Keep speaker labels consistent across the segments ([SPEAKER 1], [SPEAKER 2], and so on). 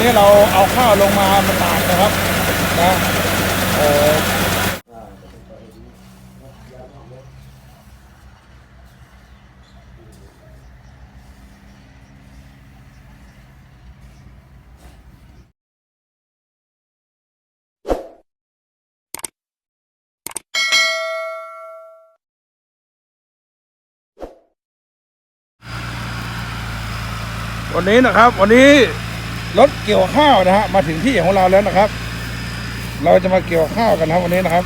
[SPEAKER 1] นี้เราเอาข้าวลงมามาตากนะครับนะเออวันนี้นะครับวันนี้ รถเกี่ยวข้าวนะฮะมาถึงที่ของเราแล้วนะครับ เราจะมาเกี่ยวข้าวกันนะครับวันนี้นะครับ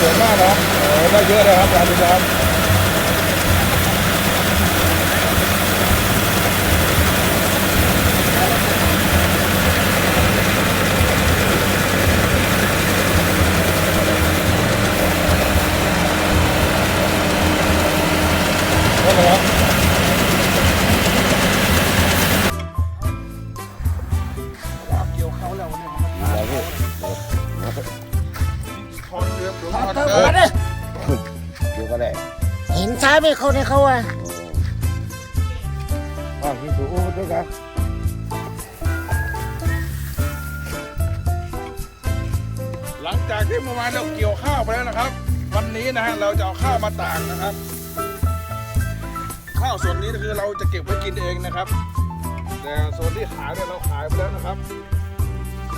[SPEAKER 1] สวยมากนะครับเอ่อได้เยอะเลยครับอาจารย์ดูนะครับก็เลยครับ ห็น
[SPEAKER 2] ซ้ายไม่เขาในเขาอะ
[SPEAKER 3] อ๋อที่สูงด้วยกัน
[SPEAKER 1] หลังจากที่เมื่อวานเราเกี่ยวข้าวไปแล้วนะครับ วันนี้นะฮะเราจะเอาข้าวมาตากนะครับ ข้าวส่วนนี้คือเราจะเก็บไว้กินเองนะครับ แต่ส่วนที่ขายเนี่ยเราขายไปแล้วนะครับ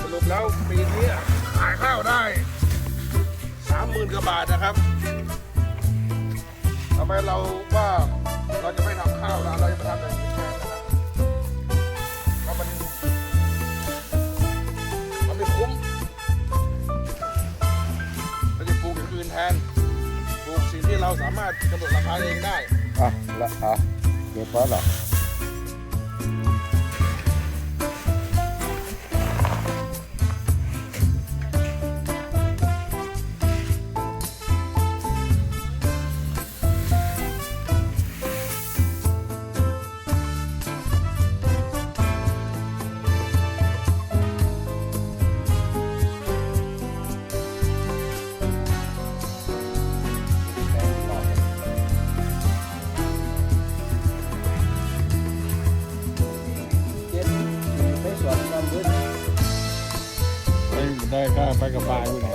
[SPEAKER 1] สรุปแล้วปีนี้ขายข้าวได้สามหมื่นกว่าบาทนะครับ ทำไมเราว่าเราจะไม่ทำข้าวนะเราจะมาทำอย่างนี้แทนนะครับเพราะมันมันไม่คุ้มเราจะปลูกอย่างอื่นแทนปลูกสิ่งที่เราสามารถกำหนดราคาเองได้
[SPEAKER 3] อะละอะเก็บพอหรอ
[SPEAKER 1] กับบายคุณ